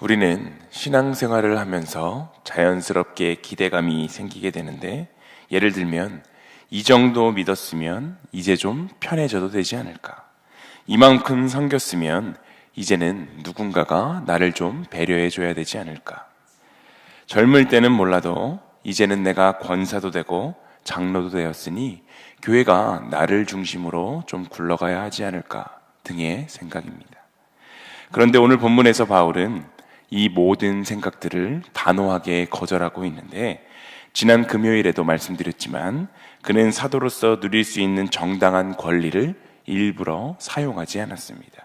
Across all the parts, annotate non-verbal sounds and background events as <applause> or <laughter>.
우리는 신앙생활을 하면서 자연스럽게 기대감이 생기게 되는데 예를 들면 이 정도 믿었으면 이제 좀 편해져도 되지 않을까? 이만큼 섬겼으면 이제는 누군가가 나를 좀 배려해 줘야 되지 않을까? 젊을 때는 몰라도 이제는 내가 권사도 되고 장로도 되었으니 교회가 나를 중심으로 좀 굴러가야 하지 않을까 등의 생각입니다. 그런데 오늘 본문에서 바울은 이 모든 생각들을 단호하게 거절하고 있는데 지난 금요일에도 말씀드렸지만 그는 사도로서 누릴 수 있는 정당한 권리를 일부러 사용하지 않았습니다.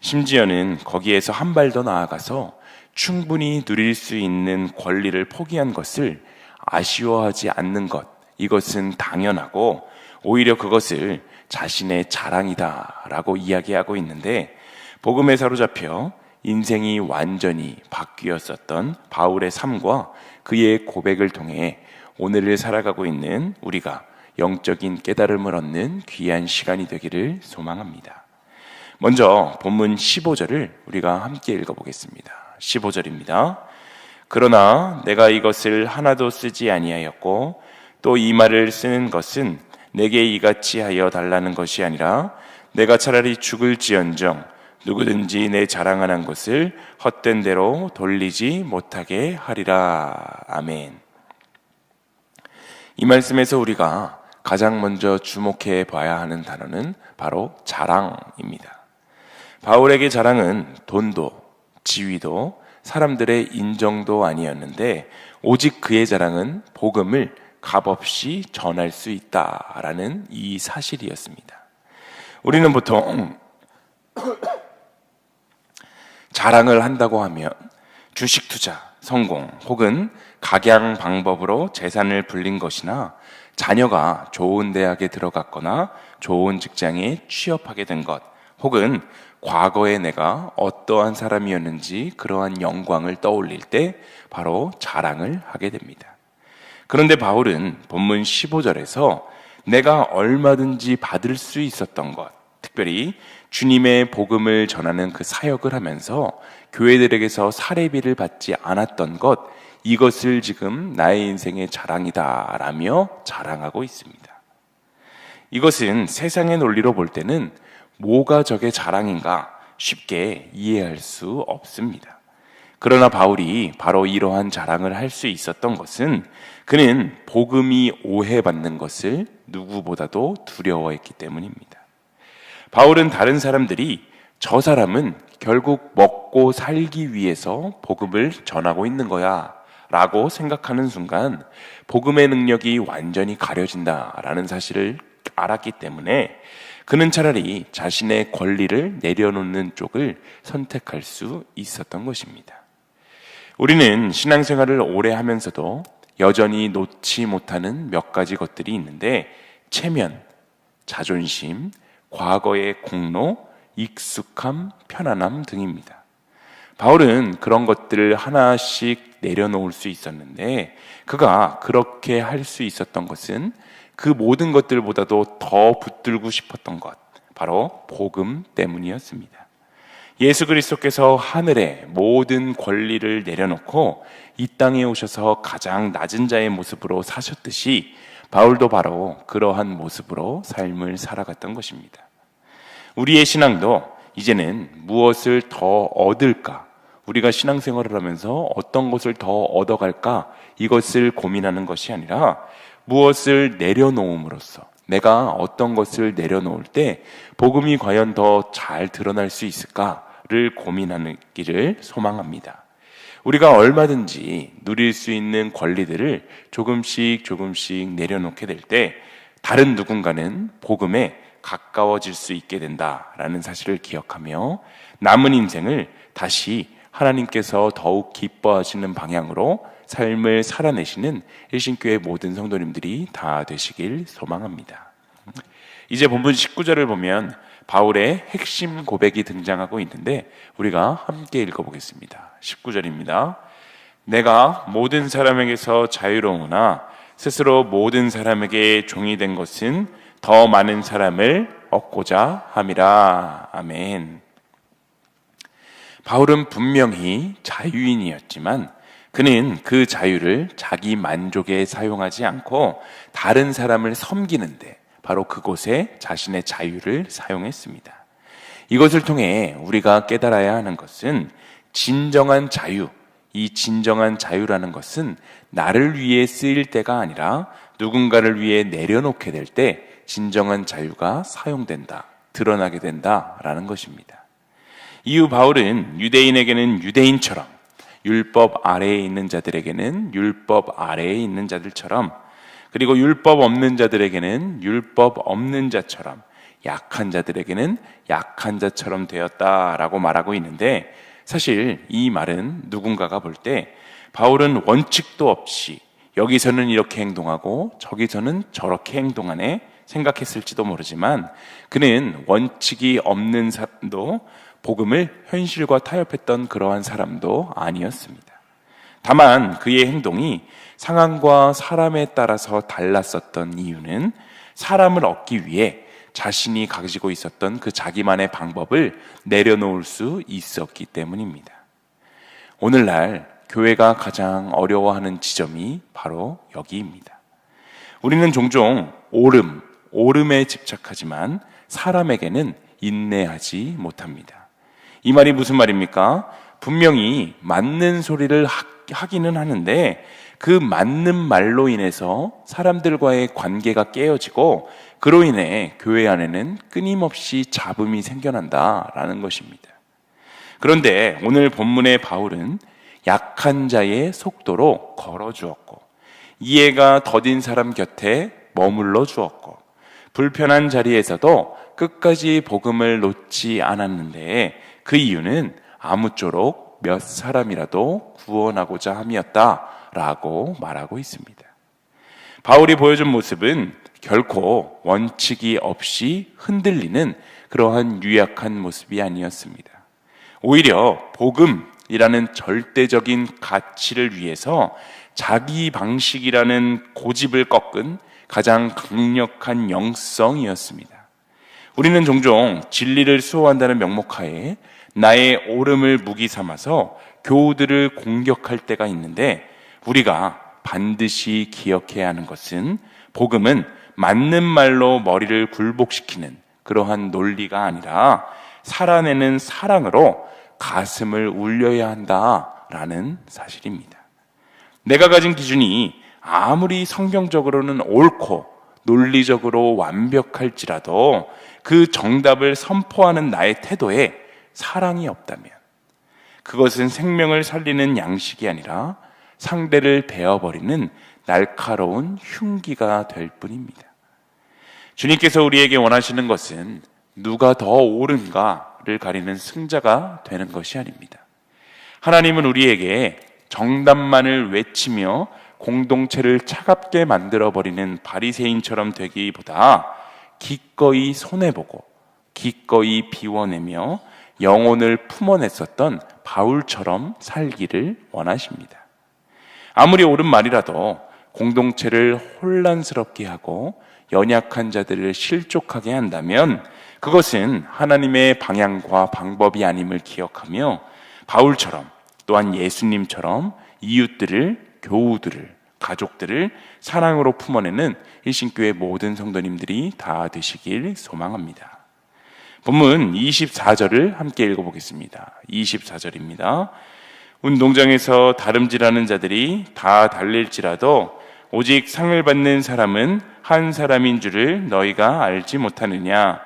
심지어는 거기에서 한 발 더 나아가서 충분히 누릴 수 있는 권리를 포기한 것을 아쉬워하지 않는 것, 이것은 당연하고 오히려 그것을 자신의 자랑이다라고 이야기하고 있는데 복음에 사로잡혀 인생이 완전히 바뀌었었던 바울의 삶과 그의 고백을 통해 오늘을 살아가고 있는 우리가 영적인 깨달음을 얻는 귀한 시간이 되기를 소망합니다. 먼저 본문 15절을 우리가 함께 읽어보겠습니다. 15절입니다. 그러나 내가 이것을 하나도 쓰지 아니하였고 또 이 말을 쓰는 것은 내게 이같이 하여 달라는 것이 아니라 내가 차라리 죽을지언정 누구든지 내 자랑하는 것을 헛된 대로 돌리지 못하게 하리라. 아멘. 이 말씀에서 우리가 가장 먼저 주목해 봐야 하는 단어는 바로 자랑입니다. 바울에게 자랑은 돈도, 지위도, 사람들의 인정도 아니었는데 오직 그의 자랑은 복음을 값없이 전할 수 있다라는 이 사실이었습니다. 우리는 보통 자랑을 한다고 하면 주식 투자, 성공 혹은 각양 방법으로 재산을 불린 것이나 자녀가 좋은 대학에 들어갔거나 좋은 직장에 취업하게 된 것, 혹은 과거에 내가 어떠한 사람이었는지 그러한 영광을 떠올릴 때 바로 자랑을 하게 됩니다. 그런데 바울은 본문 15절에서 내가 얼마든지 받을 수 있었던 것, 특별히 주님의 복음을 전하는 그 사역을 하면서 교회들에게서 사례비를 받지 않았던 것, 이것을 지금 나의 인생의 자랑이다 라며 자랑하고 있습니다. 이것은 세상의 논리로 볼 때는 뭐가 적의 자랑인가 쉽게 이해할 수 없습니다. 그러나 바울이 바로 이러한 자랑을 할 수 있었던 것은 그는 복음이 오해받는 것을 누구보다도 두려워했기 때문입니다. 바울은 다른 사람들이 저 사람은 결국 먹고 살기 위해서 복음을 전하고 있는 거야 라고 생각하는 순간 복음의 능력이 완전히 가려진다라는 사실을 알았기 때문에 그는 차라리 자신의 권리를 내려놓는 쪽을 선택할 수 있었던 것입니다. 우리는 신앙생활을 오래 하면서도 여전히 놓지 못하는 몇 가지 것들이 있는데 체면, 자존심, 과거의 공로, 익숙함, 편안함 등입니다. 바울은 그런 것들을 하나씩 내려놓을 수 있었는데 그가 그렇게 할 수 있었던 것은 그 모든 것들보다도 더 붙들고 싶었던 것, 바로 복음 때문이었습니다. 예수 그리스도께서 하늘의 모든 권리를 내려놓고 이 땅에 오셔서 가장 낮은 자의 모습으로 사셨듯이 바울도 바로 그러한 모습으로 삶을 살아갔던 것입니다. 우리의 신앙도 이제는 무엇을 더 얻을까? 우리가 신앙생활을 하면서 어떤 것을 더 얻어갈까? 이것을 고민하는 것이 아니라 무엇을 내려놓음으로써 내가 어떤 것을 내려놓을 때 복음이 과연 더 잘 드러날 수 있을까를 고민하는 길을 소망합니다. 우리가 얼마든지 누릴 수 있는 권리들을 조금씩 조금씩 내려놓게 될 때 다른 누군가는 복음에 가까워질 수 있게 된다라는 사실을 기억하며 남은 인생을 다시 하나님께서 더욱 기뻐하시는 방향으로 삶을 살아내시는 일신교회 모든 성도님들이 다 되시길 소망합니다. 이제 본문 19절을 보면 바울의 핵심 고백이 등장하고 있는데 우리가 함께 읽어보겠습니다. 19절입니다. 내가 모든 사람에게서 자유로우나 스스로 모든 사람에게 종이 된 것은 더 많은 사람을 얻고자 함이라. 아멘. 바울은 분명히 자유인이었지만 그는 그 자유를 자기 만족에 사용하지 않고 다른 사람을 섬기는데 바로 그곳에 자신의 자유를 사용했습니다. 이것을 통해 우리가 깨달아야 하는 것은 진정한 자유, 이 진정한 자유라는 것은 나를 위해 쓰일 때가 아니라 누군가를 위해 내려놓게 될 때 진정한 자유가 사용된다, 드러나게 된다라는 것입니다. 이후 바울은 유대인에게는 유대인처럼 율법 아래에 있는 자들에게는 율법 아래에 있는 자들처럼 그리고 율법 없는 자들에게는 율법 없는 자처럼 약한 자들에게는 약한 자처럼 되었다라고 말하고 있는데 사실 이 말은 누군가가 볼 때 바울은 원칙도 없이 여기서는 이렇게 행동하고 저기서는 저렇게 행동하네 생각했을지도 모르지만 그는 원칙이 없는 사람도 복음을 현실과 타협했던 그러한 사람도 아니었습니다. 다만 그의 행동이 상황과 사람에 따라서 달랐었던 이유는 사람을 얻기 위해 자신이 가지고 있었던 그 자기만의 방법을 내려놓을 수 있었기 때문입니다. 오늘날 교회가 가장 어려워하는 지점이 바로 여기입니다. 우리는 종종 오름, 오름에 집착하지만 사람에게는 인내하지 못합니다. 이 말이 무슨 말입니까? 분명히 맞는 소리를 하기는 하는데 그 맞는 말로 인해서 사람들과의 관계가 깨어지고 그로 인해 교회 안에는 끊임없이 잡음이 생겨난다라는 것입니다. 그런데 오늘 본문의 바울은 약한 자의 속도로 걸어 주었고 이해가 더딘 사람 곁에 머물러 주었고 불편한 자리에서도 끝까지 복음을 놓지 않았는데 그 이유는 아무쪼록 몇 사람이라도 구원하고자 함이었다라고 말하고 있습니다. 바울이 보여준 모습은 결코 원칙이 없이 흔들리는 그러한 유약한 모습이 아니었습니다. 오히려 복음이라는 절대적인 가치를 위해서 자기 방식이라는 고집을 꺾은 가장 강력한 영성이었습니다. 우리는 종종 진리를 수호한다는 명목하에 나의 오름을 무기 삼아서 교우들을 공격할 때가 있는데 우리가 반드시 기억해야 하는 것은 복음은 맞는 말로 머리를 굴복시키는 그러한 논리가 아니라 살아내는 사랑으로 가슴을 울려야 한다라는 사실입니다. 내가 가진 기준이 아무리 성경적으로는 옳고 논리적으로 완벽할지라도 그 정답을 선포하는 나의 태도에 사랑이 없다면 그것은 생명을 살리는 양식이 아니라 상대를 베어버리는 날카로운 흉기가 될 뿐입니다. 주님께서 우리에게 원하시는 것은 누가 더 옳은가를 가리는 승자가 되는 것이 아닙니다. 하나님은 우리에게 정답만을 외치며 공동체를 차갑게 만들어 버리는 바리새인처럼 되기보다 기꺼이 손해 보고 기꺼이 비워내며 영혼을 품어냈었던 바울처럼 살기를 원하십니다. 아무리 옳은 말이라도 공동체를 혼란스럽게 하고 연약한 자들을 실족하게 한다면 그것은 하나님의 방향과 방법이 아님을 기억하며 바울처럼 또한 예수님처럼 이웃들을 교우들을 가족들을 사랑으로 품어내는 일신교회 모든 성도님들이 다 되시길 소망합니다. 본문 24절을 함께 읽어보겠습니다. 24절입니다. 운동장에서 다름질하는 자들이 다 달릴지라도 오직 상을 받는 사람은 한 사람인 줄을 너희가 알지 못하느냐?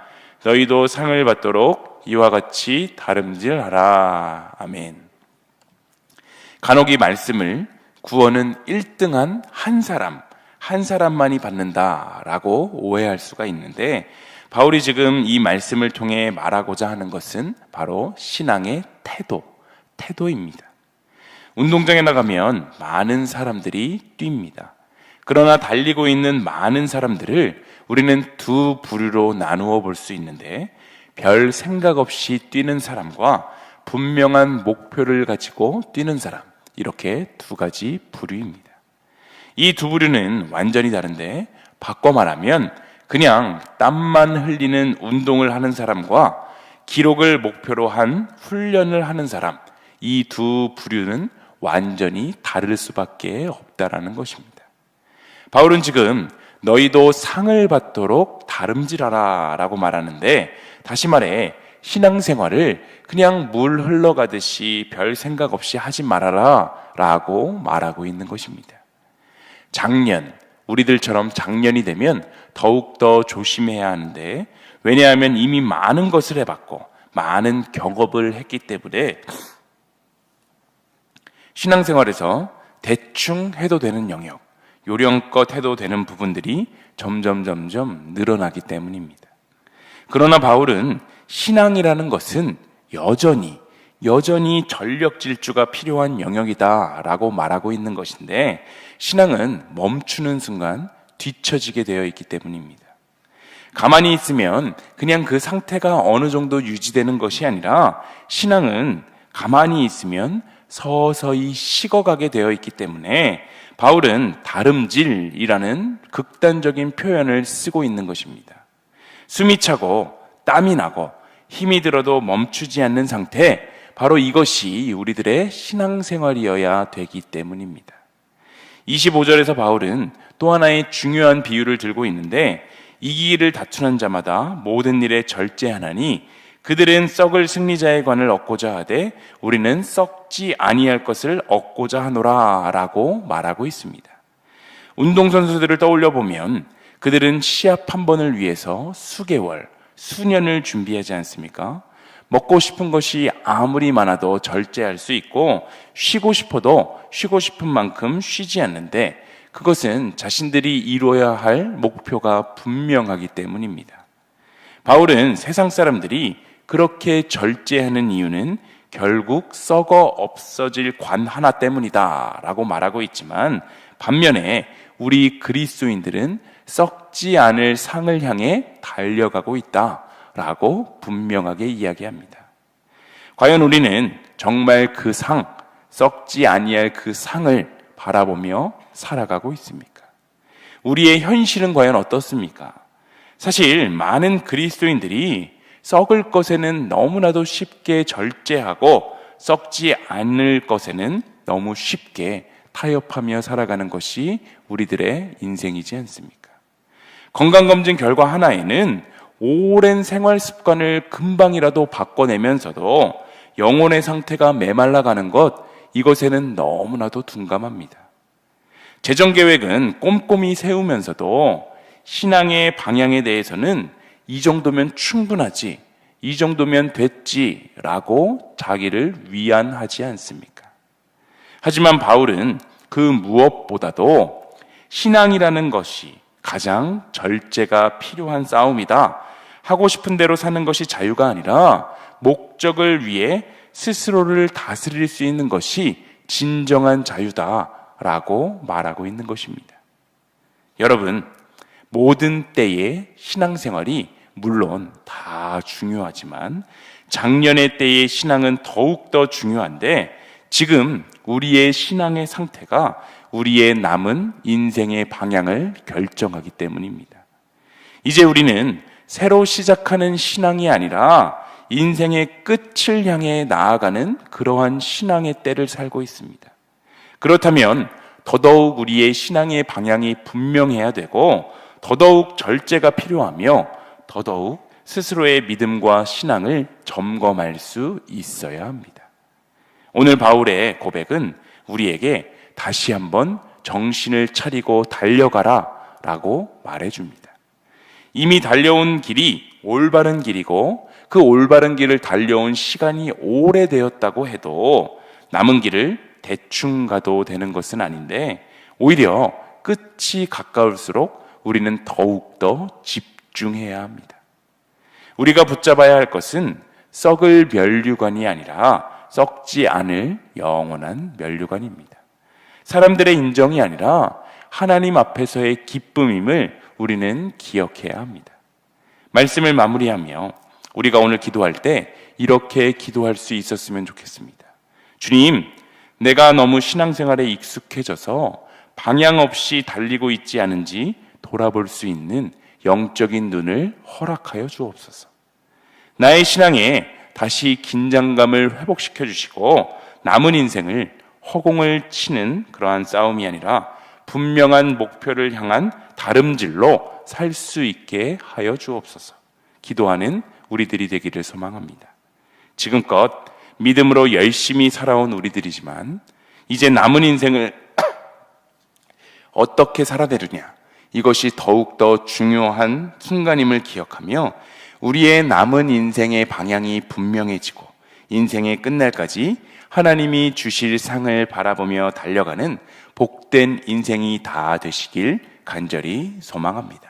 너희도 상을 받도록 이와 같이 다름질하라. 아멘. 간혹 이 말씀을 구원은 1등한 한 사람, 한 사람만이 받는다라고 오해할 수가 있는데 바울이 지금 이 말씀을 통해 말하고자 하는 것은 바로 신앙의 태도, 태도입니다. 운동장에 나가면 많은 사람들이 뜁니다. 그러나 달리고 있는 많은 사람들을 우리는 두 부류로 나누어 볼 수 있는데 별 생각 없이 뛰는 사람과 분명한 목표를 가지고 뛰는 사람 이렇게 두 가지 부류입니다. 이 두 부류는 완전히 다른데 바꿔 말하면 그냥 땀만 흘리는 운동을 하는 사람과 기록을 목표로 한 훈련을 하는 사람, 이 두 부류는 완전히 다를 수밖에 없다라는 것입니다. 바울은 지금 너희도 상을 받도록 다름질하라 라고 말하는데 다시 말해 신앙생활을 그냥 물 흘러가듯이 별 생각 없이 하지 말아라 라고 말하고 있는 것입니다. 작년, 우리들처럼 작년이 되면 더욱더 조심해야 하는데 왜냐하면 이미 많은 것을 해봤고 많은 경험을 했기 때문에 신앙생활에서 대충 해도 되는 영역, 요령껏 해도 되는 부분들이 점점 점점 늘어나기 때문입니다. 그러나 바울은 신앙이라는 것은 여전히 여전히 전력 질주가 필요한 영역이다라고 말하고 있는 것인데 신앙은 멈추는 순간 뒤처지게 되어 있기 때문입니다. 가만히 있으면 그냥 그 상태가 어느 정도 유지되는 것이 아니라 신앙은 가만히 있으면 서서히 식어가게 되어 있기 때문에 바울은 다름질이라는 극단적인 표현을 쓰고 있는 것입니다. 숨이 차고 땀이 나고 힘이 들어도 멈추지 않는 상태, 바로 이것이 우리들의 신앙생활이어야 되기 때문입니다. 25절에서 바울은 또 하나의 중요한 비유를 들고 있는데 이기기를 다투는 자마다 모든 일에 절제하나니 그들은 썩을 승리자의 관을 얻고자 하되 우리는 썩지 아니할 것을 얻고자 하노라라고 말하고 있습니다. 운동 선수들을 떠올려 보면 그들은 시합 한 번을 위해서 수개월, 수년을 준비하지 않습니까? 먹고 싶은 것이 아무리 많아도 절제할 수 있고 쉬고 싶어도 쉬고 싶은 만큼 쉬지 않는데 그것은 자신들이 이루어야 할 목표가 분명하기 때문입니다. 바울은 세상 사람들이 그렇게 절제하는 이유는 결국 썩어 없어질 관 하나 때문이다 라고 말하고 있지만 반면에 우리 그리스도인들은 썩지 않을 상을 향해 달려가고 있다 라고 분명하게 이야기합니다. 과연 우리는 정말 그 상, 썩지 아니할 그 상을 바라보며 살아가고 있습니까? 우리의 현실은 과연 어떻습니까? 사실 많은 그리스도인들이 썩을 것에는 너무나도 쉽게 절제하고 썩지 않을 것에는 너무 쉽게 타협하며 살아가는 것이 우리들의 인생이지 않습니까? 건강검진 결과 하나에는 오랜 생활 습관을 금방이라도 바꿔내면서도 영혼의 상태가 메말라가는 것, 이것에는 너무나도 둔감합니다. 재정 계획은 꼼꼼히 세우면서도 신앙의 방향에 대해서는 이 정도면 충분하지, 이 정도면 됐지라고 자기를 위안하지 않습니까? 하지만 바울은 그 무엇보다도 신앙이라는 것이 가장 절제가 필요한 싸움이다. 하고 싶은 대로 사는 것이 자유가 아니라 목적을 위해 스스로를 다스릴 수 있는 것이 진정한 자유다 라고 말하고 있는 것입니다. 여러분, 모든 때의 신앙생활이 물론 다 중요하지만 작년의 때의 신앙은 더욱더 중요한데 지금 우리의 신앙의 상태가 우리의 남은 인생의 방향을 결정하기 때문입니다. 이제 우리는 새로 시작하는 신앙이 아니라 인생의 끝을 향해 나아가는 그러한 신앙의 때를 살고 있습니다. 그렇다면 더더욱 우리의 신앙의 방향이 분명해야 되고 더더욱 절제가 필요하며 더더욱 스스로의 믿음과 신앙을 점검할 수 있어야 합니다. 오늘 바울의 고백은 우리에게 다시 한번 정신을 차리고 달려가라 라고 말해줍니다. 이미 달려온 길이 올바른 길이고 그 올바른 길을 달려온 시간이 오래되었다고 해도 남은 길을 대충 가도 되는 것은 아닌데 오히려 끝이 가까울수록 우리는 더욱더 집중해야 합니다. 우리가 붙잡아야 할 것은 썩을 면류관이 아니라 썩지 않을 영원한 면류관입니다. 사람들의 인정이 아니라 하나님 앞에서의 기쁨임을 우리는 기억해야 합니다. 말씀을 마무리하며 우리가 오늘 기도할 때 이렇게 기도할 수 있었으면 좋겠습니다. 주님, 내가 너무 신앙생활에 익숙해져서 방향 없이 달리고 있지 않은지 돌아볼 수 있는 영적인 눈을 허락하여 주옵소서. 나의 신앙에 다시 긴장감을 회복시켜 주시고 남은 인생을 허공을 치는 그러한 싸움이 아니라 분명한 목표를 향한 다름질로 살 수 있게 하여 주옵소서. 기도하는 우리들이 되기를 소망합니다. 지금껏 믿음으로 열심히 살아온 우리들이지만 이제 남은 인생을 <clears throat> 어떻게 살아내느냐 이것이 더욱더 중요한 순간임을 기억하며 우리의 남은 인생의 방향이 분명해지고 인생의 끝날까지 하나님이 주실 상을 바라보며 달려가는 복된 인생이 다 되시길 간절히 소망합니다.